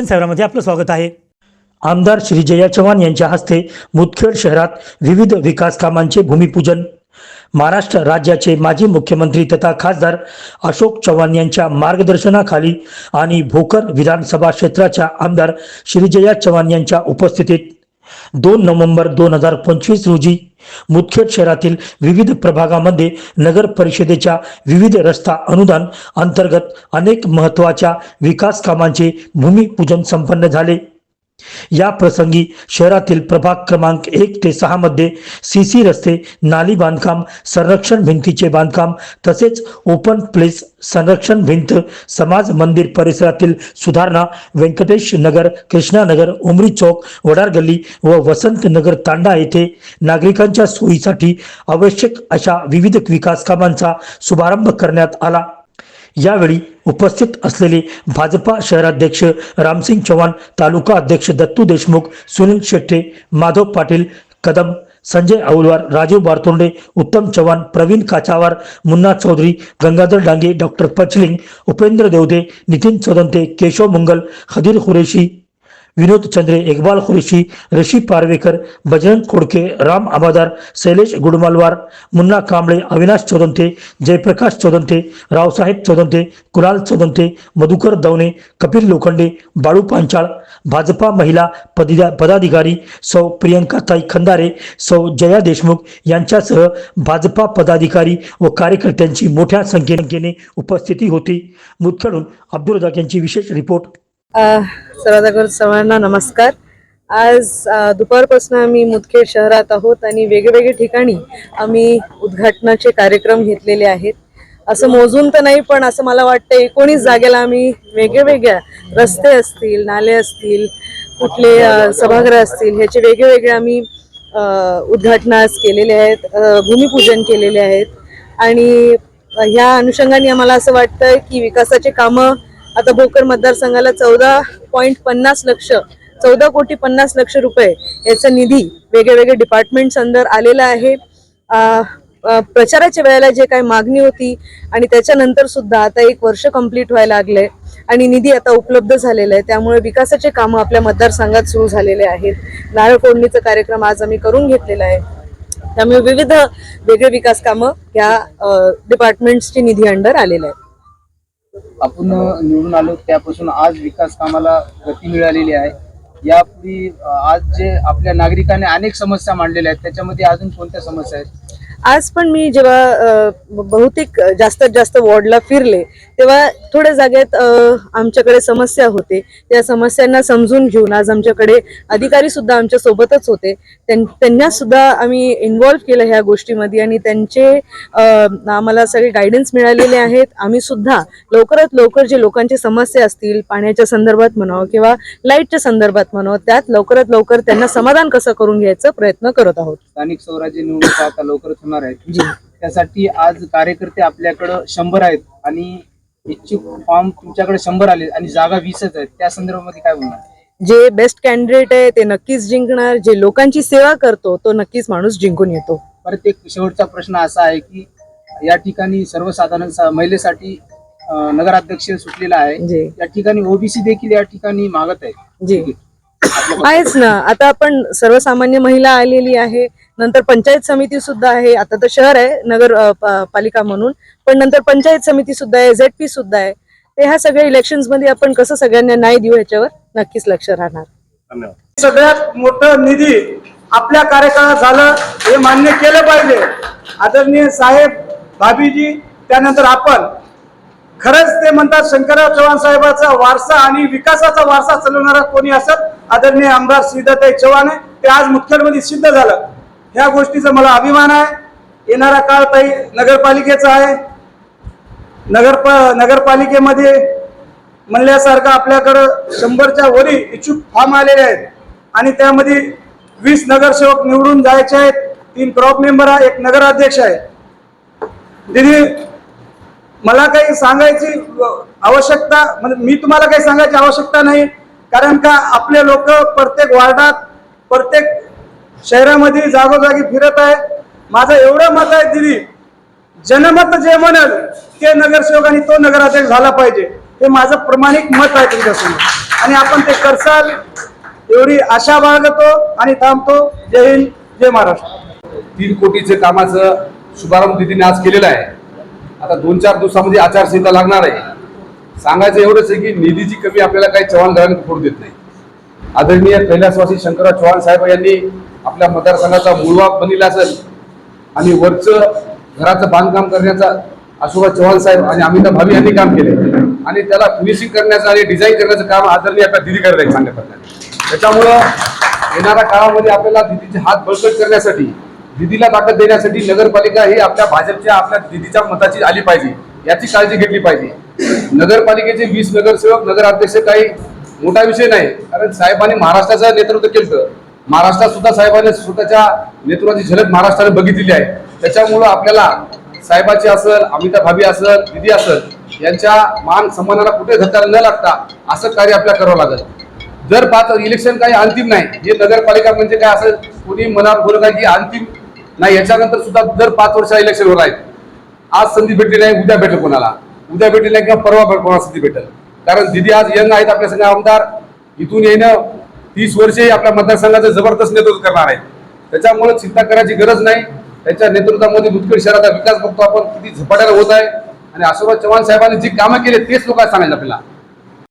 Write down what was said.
दर्शन सेवरामध्ये आपलं स्वागत आहे. आमदार श्री जया चव्हाण यांच्या हस्ते मुदखेड शहरात विविध विकास कामांचे भूमिपूजन महाराष्ट्र राज्याचे माजी मुख्यमंत्री तथा खासदार अशोक चव्हाण यांच्या मार्गदर्शनाखाली आणि भोकर विधानसभा क्षेत्राच्या आमदार श्रीजया चव्हाण यांच्या उपस्थितीत दोन नोव्हेंबर दोन हजार पंचवीस रोजी मुदखेड शहरातील विविध प्रभागामध्ये नगर परिषदेच्या विविध रस्ता अनुदान अंतर्गत अनेक महत्त्वाच्या विकास कामांचे भूमिपूजन संपन्न झाले. या प्रसंगी शहरातील प्रभाग क्रमांक एक ते सहा मध्ये सी सी रस्ते नाली बांधकाम संरक्षण भिंतीचे बांधकाम तसेच ओपन प्लेस संरक्षण भिंत समाज मंदिर परिसरातील सुधारणा व्यंकटेश नगर कृष्णानगर उमरी चौक वडार गल्ली व वसंत नगर तांडा येथे नागरिकांच्या सोयीसाठी आवश्यक अशा विविध विकास कामांचा शुभारंभ करण्यात आला. यावेळी उपस्थित असलेले भाजपा शहराध्यक्ष रामसिंग चव्हाण तालुका अध्यक्ष दत्तू देशमुख सुनील शेट्टे माधव पाटील कदम संजय औलवार राजीव बारतोंडे उत्तम चव्हाण प्रवीण काचावार मुन्ना चौधरी गंगाधर डांगे डॉक्टर पचलिंग उपेंद्र देवदे नितीन चोदंते केशव मंगल खदीर खुरेशी विनोद चंद्रे इकबाल खुरेशी ऋषी पारवेकर बजरंग खोडके राम आबादार शैलेश गुडमालवार मुन्ना कांबळे अविनाश चोदंते जयप्रकाश चोदंते रावसाहेब चोदंते कुणाल चोदंते मधुकर दवणे कपिल लोखंडे बाळू पांचाळ भाजपा महिला पदिदा पदाधिकारी सौ प्रियंकाताई खंदारे सौ जया देशमुख यांच्यासह भाजपा पदाधिकारी व कार्यकर्त्यांची मोठ्या संख्येने उपस्थिती होती. मुदखेडून अब्दुल रजाक यांची विशेष रिपोर्ट. अ, सर्वांना सर्वांना नमस्कार. आज दुपारपासून आम्ही मुदखेड शहरात आहोत आणि वेगवेगळ्या ठिकाणी आम्ही उद्घाटनाचे कार्यक्रम घेतलेले आहेत. असं मोजून तर नाही पण असं मला वाटतं एकोणीस जागेला आम्ही वेगळ्या रस्ते असतील नाले असतील कुठले सभागृह असतील ह्याचे वेगळे आम्ही उद्घाटनास केलेले आहेत भूमिपूजन केलेले आहेत. आणि ह्या अनुषंगाने आम्हाला असं वाटतं की विकासाचे कामं आता भोकर मतदारसंघाला चौदा पॉईंट पन्नास लक्ष चौदा कोटी पन्नास लक्ष रुपये याचा निधी वेगळे वेगळे डिपार्टमेंट्स अंदर आलेला आहे. प्रचाराच्या वेळेला जे काही मागणी होती आणि त्याच्यानंतर सुद्धा आता एक वर्ष कंप्लीट व्हायला लागलंय आणि निधी आता उपलब्ध झालेला आहे. त्यामुळे विकासाचे कामं आपल्या मतदारसंघात सुरू झालेले आहेत. नारळ फोडणीचा कार्यक्रम आज आम्ही करून घेतलेला आहे. त्यामुळे विविध वेगळे विकास कामं या डिपार्टमेंट्सची निधी अंडर आलेले आहेत आपण निवडून आलो त्यापासून आज विकास कामाला गती मिळालेली आहे. यापूर्वी आज जे आपल्या नागरिकांनी अनेक समस्या मांडलेल्या आहेत त्याच्यामध्ये अजून कोणत्या समस्या आहेत? आज पण मी जेव्हा बहुतेक जास्तीत जास्त वॉर्डला फिरले तेव्हा थोड्या जागेत आमच्याकडे समस्या होते. त्या समस्यांना समजून घेऊन आज आमच्याकडे अधिकारी सुद्धा आमच्या सोबतच होते. त्यां- त्यांना सुद्धा आम्ही इन्व्हॉल्व्ह केलं ह्या गोष्टीमध्ये आणि त्यांचे आम्हाला सगळे गायडन्स मिळालेले आहेत. आम्ही सुद्धा लवकरात लवकर जे लोकांचे समस्या असतील पाण्याच्या संदर्भात म्हणावं किंवा लाईटच्या संदर्भात म्हणावं त्यात लवकरात लवकर त्यांना समाधान कसं करून घ्यायचं प्रयत्न करत आहोत. स्थानिक स्वराज्य निवडणुका आता लवकरच होणार आहेत जी. त्यासाठी आज कार्यकर्ते आपल्याकडं शंभर आहेत आणि इच्छुक फॉर्म तुमच्याकडे शंभर आले आणि जागा वीसच आहेत त्या संदर्भामध्ये काय बोलणार? जे बेस्ट कॅन्डिडेट आहे ते नक्कीच जिंकणार. जे लोकांची सेवा करतो तो नक्कीच माणूस जिंकून येतो. परत एक शेवटचा प्रश्न असा आहे की या ठिकाणी सर्वसाधारण सा- महिलेसाठी अ, नगराध्यक्ष सुटलेला आहे. जे. या ठिकाणी ओबीसी देखील या ठिकाणी मागत आहेत जी. आहेच ना. आता आपण सर्वसामान्य महिला आलेली आहे. नंतर पंचायत समिती सुद्धा आहे. आता तर शहर आहे नगर पालिका म्हणून. पण नंतर पंचायत समिती सुद्धा आहे झेड पी सुद्धा आहे. ते ह्या सगळ्या इलेक्शन्समध्ये आपण कसं सगळ्यांना न्याय देऊ ह्याच्यावर नक्कीच लक्ष राहणार. सगळ्यात मोठं निधी आपल्या कार्यकाळात झालं हे मान्य केलं पाहिजे. आदरणीय साहेब भाभीजी त्यानंतर आपण. खरंच ते म्हणतात शंकरराव चव्हाण साहेबाचा वारसा आणि विकासाचा वारसा चालवणारा कोणी असत? आदरणीय आमदार श्रीदत्ताई चव्हाण आहे. ते आज मुदखेडमध्ये सिद्ध झालं. ह्या गोष्टीचा मला अभिमान आहे. येणारा काळ ताई नगरपालिकेचा आहे. नगर नगरपालिकेमध्ये म्हणल्यासारखं आपल्याकडं शंभरच्या वरी इच्छुक फॉर्म आलेले आहेत. आणि त्यामध्ये वीस नगरसेवक निवडून जायचे आहेत. तीन क्रॉप मेंबर आहे एक नगराध्यक्ष आहे. दिदी मला काही सांगायची आवश्यकता म्हणजे मी तुम्हाला काही सांगायची आवश्यकता नाही. कारण का आपले लोक प्रत्येक वार्डात प्रत्येक शहरामध्ये जागोजागी फिरत आहे. माझं एवढं मत आहे दिदी जनमत जे म्हणेल ते नगरसेवक आणि तो नगराध्यक्ष झाला पाहिजे. हे माझं प्रमाणिक मत आहे तुमच्यासमोर. आणि आपण ते करसाल एवढी आशा बाळगतो आणि थांबतो. जय हिंद जय महाराष्ट्र. तीन कोटीचे कामाचं शुभारंभ दिदीने आज केलेला आहे. आता दोन चार दिवसामध्ये आचारसंहिता लागणार आहे. सांगायचं एवढंच आहे की निधीची कमी आपल्याला काही चव्हाण घरांनी पडू देत नाही. आदरणीय कैलासवासी शंकरराव चव्हाण साहेब यांनी आपल्या मतदारसंघाचा मुळवा बनलेला असेल आणि वरचं घराचं बांधकाम करण्याचा अशोका चव्हाण साहेब आणि अमिताभ भावी यांनी काम केले. आणि त्याला फिनिशिंग करण्याचं आणि डिझाईन करण्याचं काम आदरणीय आपल्या दिदी करत आहे चांगल्या प्रकारे. त्याच्यामुळं येणाऱ्या काळामध्ये आपल्याला दिदीचे हात बळकट करण्यासाठी दिदीला ताकद देण्यासाठी नगरपालिका ही आपल्या भाजपच्या आपल्या दिदीच्या मताची आली पाहिजे याची काळजी घेतली पाहिजे. नगरपालिकेचे वीस नगरसेवक नगराध्यक्ष काही मोठा विषय नाही कारण साहेबांनी महाराष्ट्राचं नेतृत्व केलं महाराष्ट्रात सुद्धा साहेबांनी स्वतःच्या नेतृत्वाची झलक महाराष्ट्राने बघितलेली आहे. त्याच्यामुळं आपल्याला साहेबाची असल अमिताभ भाभी असल दिदी असल यांच्या मान सन्मानाला कुठे धक्का न लागता असं कार्य आपल्याला करावं लागेल. जर पाच इलेक्शन काही अंतिम नाही हे नगरपालिका म्हणजे काय असं कोणी मनात बोलत नाही की अंतिम नाही याच्यानंतर सुद्धा दर पाच वर्ष इलेक्शन होत आहेत. आज संधी भेटली नाही उद्या भेटेल कोणाला? उद्या भेटली नाही किंवा परवा कोणाला संधी भेटेल. कारण दिदी आज यंग आहेत आपल्या संघ आमदार. इथून येणं तीस वर्षे आपल्या मतदारसंघाचं जबरदस्त नेतृत्व करणार आहे. त्याच्यामुळे चिंता करायची गरज नाही. त्यांच्या नेतृत्वामध्ये मुदखेड शहराचा विकास बघतो आपण किती झपाट्याला होत आहे. आणि अशोक चव्हाण साहेबांनी जी कामं केली तेच लोकांना सांगायचं आपल्याला.